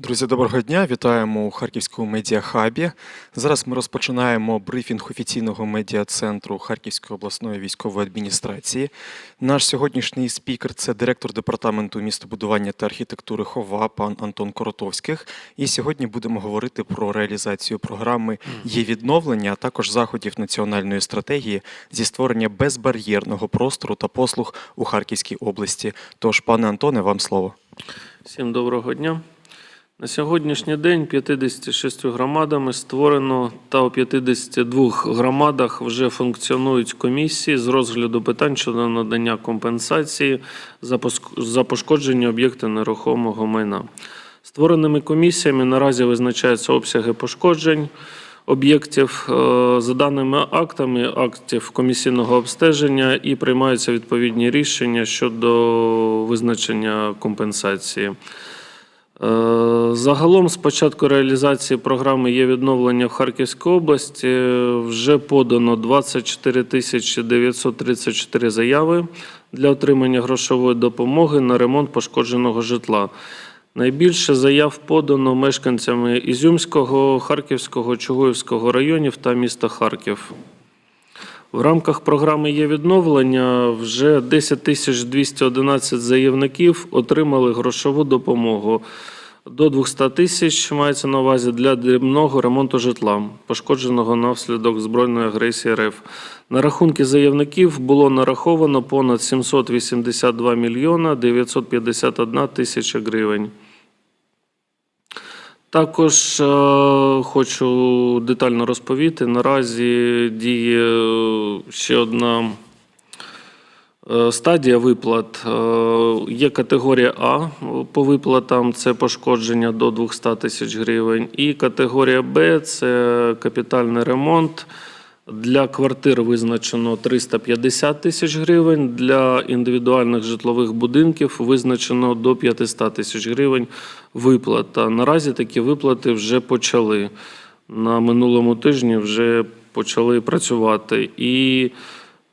Друзі, доброго дня! Вітаємо у Харківському медіахабі. Зараз ми розпочинаємо брифінг офіційного медіа-центру Харківської обласної військової адміністрації. Наш сьогоднішній спікер це директор департаменту містобудування та архітектури ХОВА, пан Антон Коротовських. І сьогодні будемо говорити про реалізацію програми є відновлення, а також заходів національної стратегії зі створення безбар'єрного простору та послуг у Харківській області. Тож, пане Антоне, вам слово. Всім доброго дня. На сьогоднішній день 56 громадами створено та у 52 громадах вже функціонують комісії з розгляду питань щодо надання компенсації за пошкодження об'єкта нерухомого майна. Створеними комісіями наразі визначаються обсяги пошкоджень об'єктів е, за даними актами актів комісійного обстеження і приймаються відповідні рішення щодо визначення компенсації. Е, Загалом з початку реалізації програми є відновлення в Харківській області. Вже подано 24 тисячі 934 заяви для отримання грошової допомоги на ремонт пошкодженого житла. Найбільше заяв подано мешканцями Ізюмського, Харківського, Чугуївського районів та міста Харків. В рамках програми є відновлення. Вже 10 тисяч 211 заявників отримали грошову допомогу. До 200 тисяч мається на увазі для дрібного ремонту житла, пошкодженого внаслідок збройної агресії РФ. На рахунки заявників було нараховано понад 782 мільйона 951 тисяча гривень. Також е, хочу детально розповісти. Наразі діє е, ще одна е, стадія виплат. Є категорія А по виплатам, це пошкодження до 200 тисяч гривень. І категорія Б це капітальний ремонт. Для квартир визначено 350 тисяч гривень, для індивідуальних житлових будинків визначено до 500 тисяч гривень виплата. Наразі такі виплати вже почали. На минулому тижні вже почали працювати. І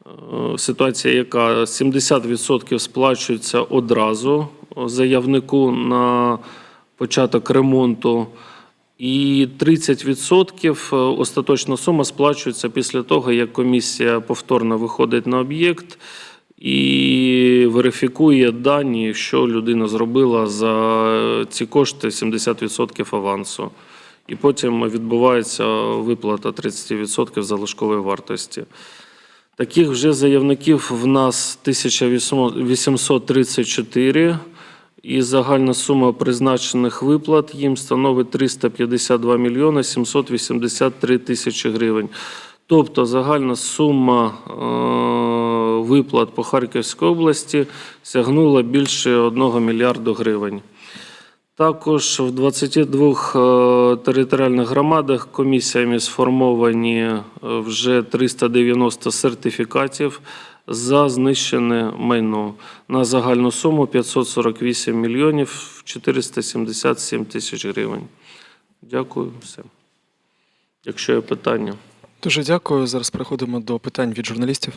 е, ситуація, яка 70% сплачується одразу заявнику на початок ремонту. І 30% остаточна сума сплачується після того, як комісія повторно виходить на об'єкт і верифікує дані, що людина зробила за ці кошти 70% авансу. І потім відбувається виплата 30% залишкової вартості. Таких вже заявників в нас 1834, і загальна сума призначених виплат їм становить 352 мільйони 783 тисячі гривень. Тобто загальна сума е, виплат по Харківській області сягнула більше 1 мільярду гривень. Також в 22 е, територіальних громадах комісіями сформовані е, вже 390 сертифікатів за знищене майно на загальну суму 548 мільйонів 477 тисяч гривень. Дякую. Все. Якщо є питання. Дуже дякую. Зараз переходимо до питань від журналістів.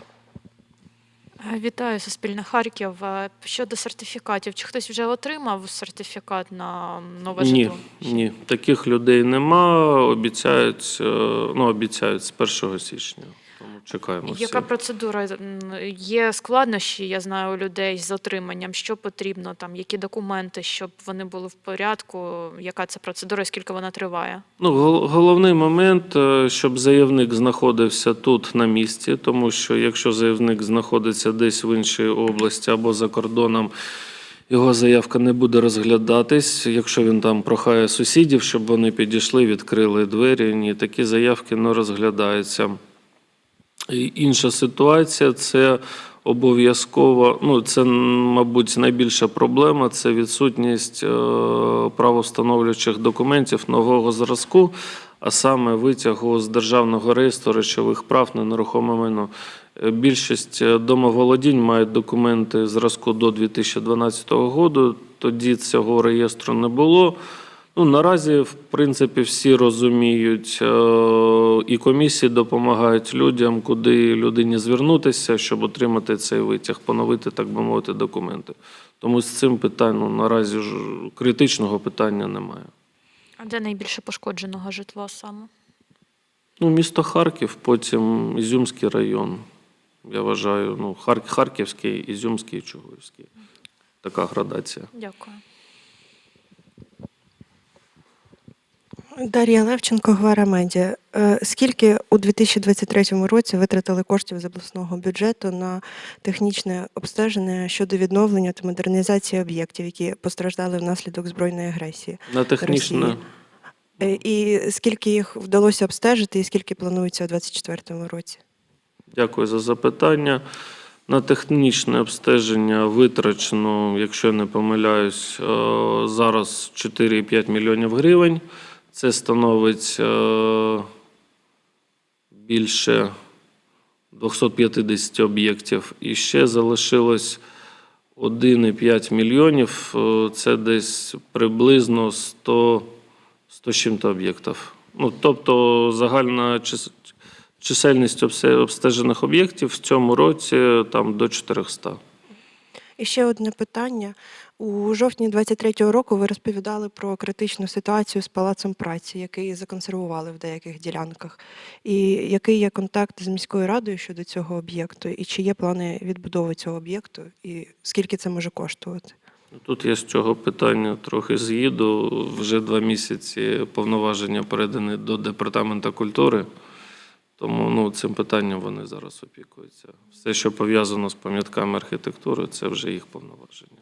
Е, Вітаю, Суспільне Харків. Е, Щодо сертифікатів, чи хтось вже отримав сертифікат на нове Ні, житло? ні, таких людей нема. Обіцяють, е, ну, обіцяють з 1 січня. Тому чекаємо. всі. Яка процедура? Є складнощі, я знаю, у людей з отриманням. Що потрібно там, які документи, щоб вони були в порядку? Яка це процедура, і скільки вона триває? Ну, гол- головний момент, е, щоб заявник знаходився тут на місці, тому що якщо заявник знаходиться десь в іншій області або за кордоном, його заявка не буде розглядатись. Якщо він там прохає сусідів, щоб вони підійшли, відкрили двері, ні, такі заявки не розглядаються. Інша ситуація це обов'язково, ну це, мабуть, найбільша проблема це відсутність е, правовстановлюючих документів нового зразку, а саме витягу з державного реєстру речових прав на нерухоме майно. Е, Більшість е, домоволодінь мають документи зразку до 2012 року. Тоді цього реєстру не було. Ну, наразі, в принципі, всі розуміють, е, і комісії допомагають людям, куди людині звернутися, щоб отримати цей витяг, поновити, так би мовити, документи. Тому з цим питанням наразі ж критичного питання немає. А де найбільше пошкодженого житла саме? Ну, місто Харків, потім Ізюмський район. Я вважаю, ну, Харківський, Ізюмський, Чугуївський. Така градація. Дякую. Дар'я Левченко, Гвара Медіа. Е, Скільки у 2023 році витратили коштів з обласного бюджету на технічне обстеження щодо відновлення та модернізації об'єктів, які постраждали внаслідок збройної агресії? На технічне. Росії. Е, І скільки їх вдалося обстежити, і скільки планується у 2024 році? Дякую за запитання. На технічне обстеження витрачено, якщо я не помиляюсь, е, зараз 4,5 мільйонів гривень. Це становить е, більше 250 об'єктів. І ще залишилось 1,5 мільйонів. е, Це десь приблизно 100, 100 чим-то об'єктів. Ну, тобто загальна чисельність обстежених об'єктів в цьому році там до 400. І ще одне питання. У жовтні 23-го року ви розповідали про критичну ситуацію з палацом праці, який законсервували в деяких ділянках. І який є контакт з міською радою щодо цього об'єкту, і чи є плани відбудови цього об'єкту, і скільки це може коштувати? Тут я з цього питання трохи з'їду. Вже два місяці повноваження передані до департаменту культури. Тому ну, цим питанням вони зараз опікуються. Все, що пов'язано з пам'ятками архітектури, це вже їх повноваження.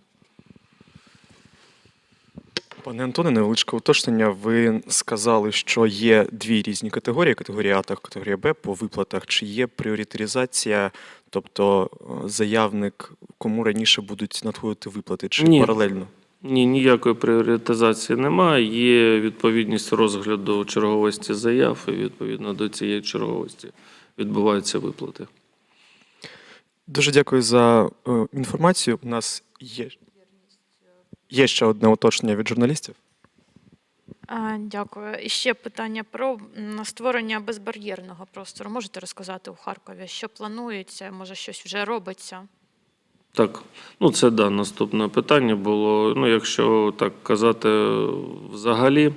Пане Антоне, невеличке уточнення. Ви сказали, що є дві різні категорії: категорія А та категорія Б по виплатах. Чи є пріоритаризація, тобто е, заявник, кому раніше будуть надходити виплати, чи Ні. паралельно? Ні, ніякої пріоритизації немає. Є відповідність розгляду черговості заяв, і відповідно до цієї черговості відбуваються виплати. Дуже дякую за е, інформацію. У нас є, є ще одне уточнення від журналістів. А, Дякую. І ще питання про створення безбар'єрного простору. Можете розказати у Харкові, що планується, може щось вже робиться? Так, ну це да, наступне питання було. Ну, якщо так казати взагалі,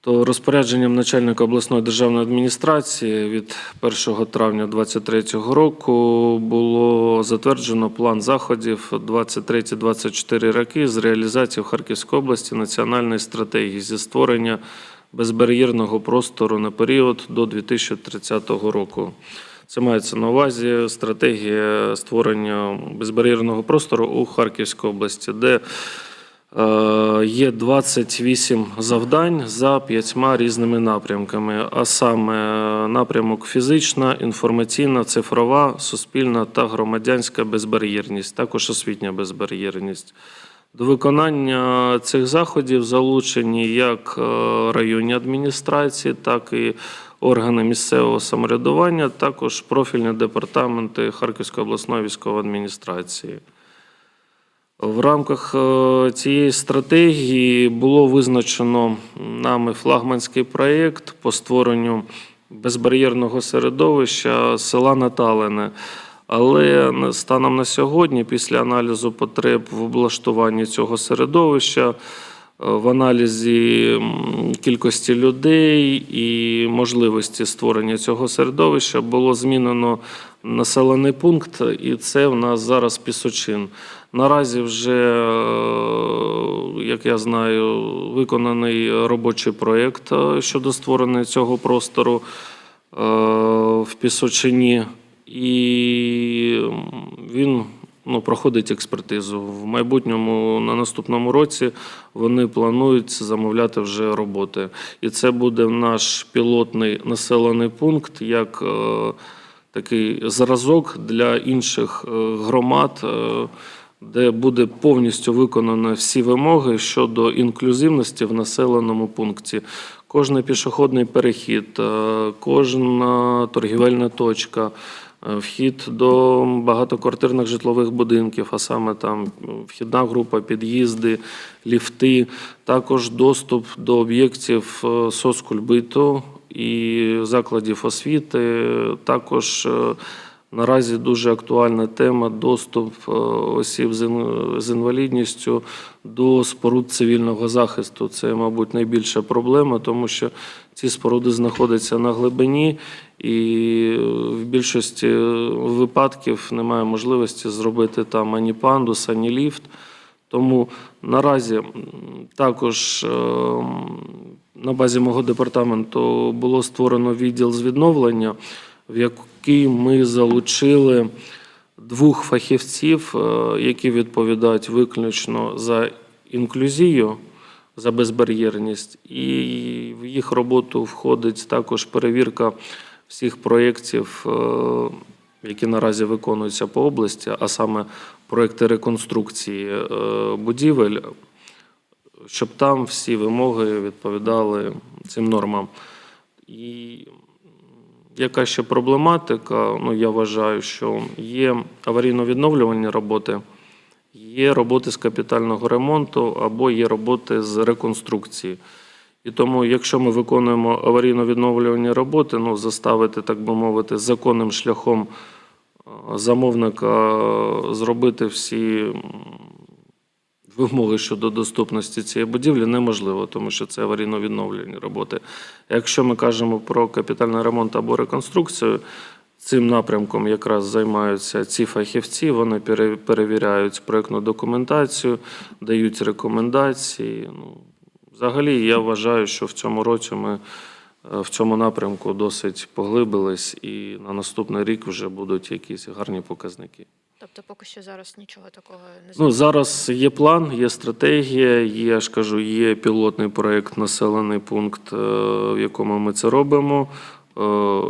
то розпорядженням начальника обласної державної адміністрації від 1 травня 2023 року було затверджено план заходів 23-24 роки з реалізації в Харківській області національної стратегії зі створення безбар'єрного простору на період до 2030 року. Це мається на увазі стратегія створення безбар'єрного простору у Харківській області, де є 28 завдань за п'ятьма різними напрямками, а саме е, напрямок фізична, інформаційна, цифрова, суспільна та громадянська безбар'єрність, також освітня безбар'єрність. До виконання цих заходів залучені як е, районні адміністрації, так і органи місцевого самоврядування, також профільні департаменти Харківської обласної військової адміністрації. В рамках е, цієї стратегії було визначено нами флагманський проєкт по створенню безбар'єрного середовища села Наталине. Але станом на сьогодні, після аналізу потреб в облаштуванні цього середовища, е, в аналізі кількості людей і можливості створення цього середовища було змінено населений пункт, і це в нас зараз Пісочин. Наразі вже, е, як я знаю, виконаний робочий проєкт е, щодо створення цього простору е, в Пісочині, і він ну, проходить експертизу. В майбутньому на наступному році вони планують замовляти вже роботи. І це буде наш пілотний населений пункт як такий зразок для інших громад. Е, де буде повністю виконано всі вимоги щодо інклюзивності в населеному пункті. Кожний пішохідний перехід, е, кожна торгівельна точка, е, вхід до багатоквартирних житлових будинків, а саме там вхідна група, під'їзди, ліфти, також доступ до об'єктів е, соцкульбиту і закладів освіти, також е, Наразі дуже актуальна тема доступ е, осіб з інвалідністю до споруд цивільного захисту. Це, мабуть, найбільша проблема, тому що ці споруди знаходяться на глибині, і в більшості випадків немає можливості зробити там ані пандус, ані ліфт. Тому наразі також е, на базі мого департаменту було створено відділ з відновлення, в який ми залучили двох фахівців, е, які відповідають виключно за інклюзію, за безбар'єрність, і в їх роботу входить також перевірка всіх проєктів, е, які наразі виконуються по області, а саме проекти реконструкції е, будівель, щоб там всі вимоги відповідали цим нормам. І яка ще проблематика? Ну, я вважаю, що є аварійно-відновлювальні роботи, є роботи з капітального ремонту або є роботи з реконструкції. І тому, якщо ми виконуємо аварійно-відновлювальні роботи, ну, заставити, так би мовити, законним шляхом е, замовника е, зробити всі вимоги щодо доступності цієї будівлі неможливо, тому що це аварійно-відновлювальні роботи. Якщо ми кажемо про капітальний ремонт або реконструкцію, цим напрямком якраз займаються ці фахівці. Вони пере- перевіряють проєктну документацію, дають рекомендації. Ну, взагалі, я вважаю, що в цьому році ми е, в цьому напрямку досить поглибились, і на наступний рік вже будуть якісь гарні показники. Тобто поки що зараз нічого такого не Ну, зараз є план, є стратегія, є, я ж кажу, є пілотний проєкт, населений пункт, е, в якому ми це робимо. Е,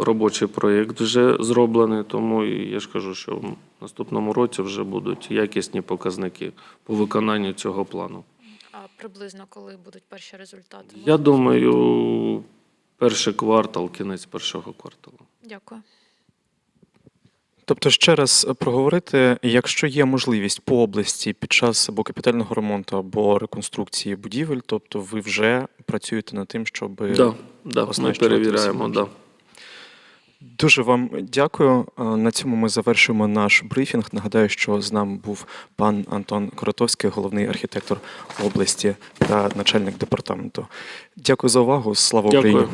Робочий проєкт вже зроблений, тому я ж кажу, що в наступному році вже будуть якісні показники по виконанню цього плану. А приблизно коли будуть перші результати? Я думаю, перший квартал, кінець першого кварталу. Дякую. Тобто, ще раз проговорити, якщо є можливість по області під час або капітального ремонту, або реконструкції будівель, тобто ви вже працюєте над тим, щоб Да, да, ми перевіряємо. Да. Дуже вам дякую. На цьому ми завершуємо наш брифінг. Нагадаю, що з нами був пан Антон Коротовський, головний архітектор області та начальник департаменту. Дякую за увагу. Слава. Україні!